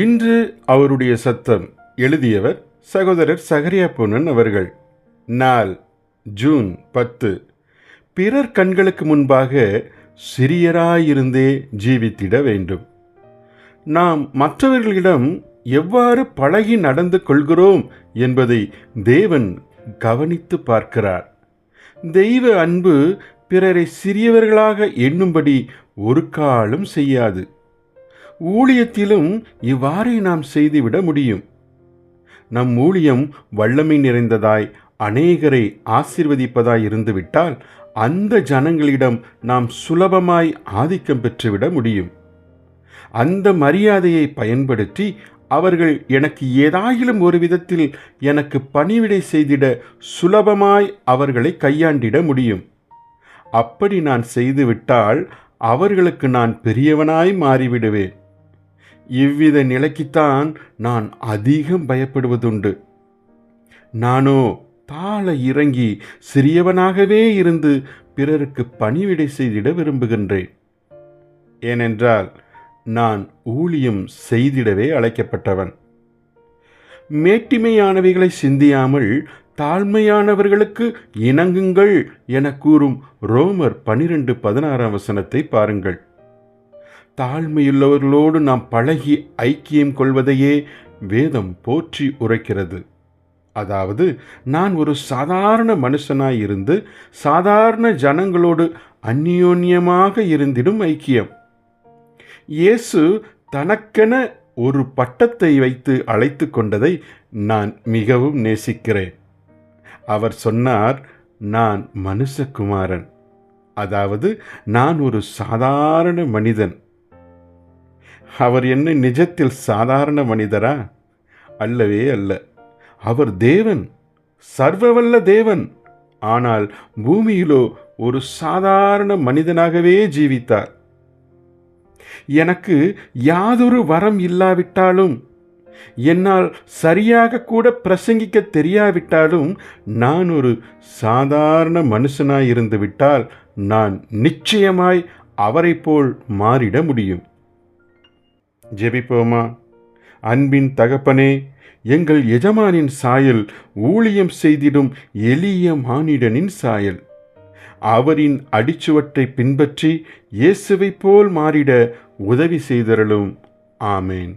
இன்று அவருடைய சத்தம் எழுதியவர் சகோதரர் சகரியா பொன்னன் அவர்கள். நாள் ஜூன் பத்து. பிறர் கண்களுக்கு முன்பாக சிறியராயிருந்தே ஜீவித்திட வேண்டும். நாம் மற்றவர்களிடம் எவ்வாறு பழகி நடந்து கொள்கிறோம் என்பதை தேவன் கவனித்து பார்க்கிறார். தெய்வ அன்பு பிறரை சிறியவர்களாக எண்ணும்படி ஒரு காலம் செய்யாது. ஊழியத்திலும் இவ்வாறே நாம் செய்துவிட முடியும். நம் ஊழியம் வல்லமை நிறைந்ததாய் அநேகரை ஆசிர்வதிப்பதாய் இருந்துவிட்டால் அந்த ஜனங்களிடம் நாம் சுலபமாய் ஆதிக்கம் பெற்றுவிட முடியும். அந்த மரியாதையை பயன்படுத்தி அவர்கள் எனக்கு ஏதாயிலும் ஒரு விதத்தில் எனக்கு பணிவிடை செய்திட சுலபமாய் அவர்களை கையாண்டிட முடியும். அப்படி நான் செய்துவிட்டால் அவர்களுக்கு நான் பெரியவனாய் மாறிவிடுவேன். இவ்வித நிலைக்குத்தான் நான் அதிகம் பயப்படுவதுண்டு. நானோ தாழ இறங்கி சிறியவனாகவே இருந்து பிறருக்கு பணிவிடை செய்திட விரும்புகின்றேன். ஏனென்றால் நான் ஊழியம் செய்திடவே அழைக்கப்பட்டவன். மேட்டிமையானவைகளை சிந்தியாமல் தாழ்மையானவர்களுக்கு இணங்குங்கள் என கூறும் ரோமர் பனிரெண்டு பதினாறாம் வசனத்தை பாருங்கள். தாழ்மையுள்ளவர்களோடு நாம் பழகி ஐக்கியம் கொள்வதையே வேதம் போற்றி உரைக்கிறது. அதாவது நான் ஒரு சாதாரண மனுஷனாய் இருந்து சாதாரண ஜனங்களோடு அந்யோன்யமாக இருந்திடும் ஐக்கியம். இயேசு தனக்கென ஒரு பட்டத்தை வைத்து அழைத்து கொண்டதை நான் மிகவும் நேசிக்கிறேன். அவர் சொன்னார் நான் மனுஷகுமாரன். அதாவது நான் ஒரு சாதாரண மனிதன். அவர் என்ன நிஜத்தில் சாதாரண மனிதரா? அல்லவே அல்ல. அவர் தேவன் சர்வவல்ல தேவன். ஆனால் பூமியிலோ ஒரு சாதாரண மனிதனாகவே ஜீவித்தார். எனக்கு யாதொரு வரம் இல்லாவிட்டாலும் என்னால் சரியாக கூட பிரசங்கிக்க தெரியாவிட்டாலும் நான் ஒரு சாதாரண மனுஷனாய் இருந்து விட்டால் நான் நிச்சயமாய் அவரை போல் மாறிட முடியும். ஜெபிப்போமா? அன்பின் தகப்பனே எங்கள் எஜமானின் சாயல் ஊழியம் செய்திடும் எளிய மானிடனின் சாயல். அவரின் அடிச்சுவட்டை பின்பற்றி இயேசுவைப் போல் மாறிட உதவி செய்தரலும் ஆமேன்.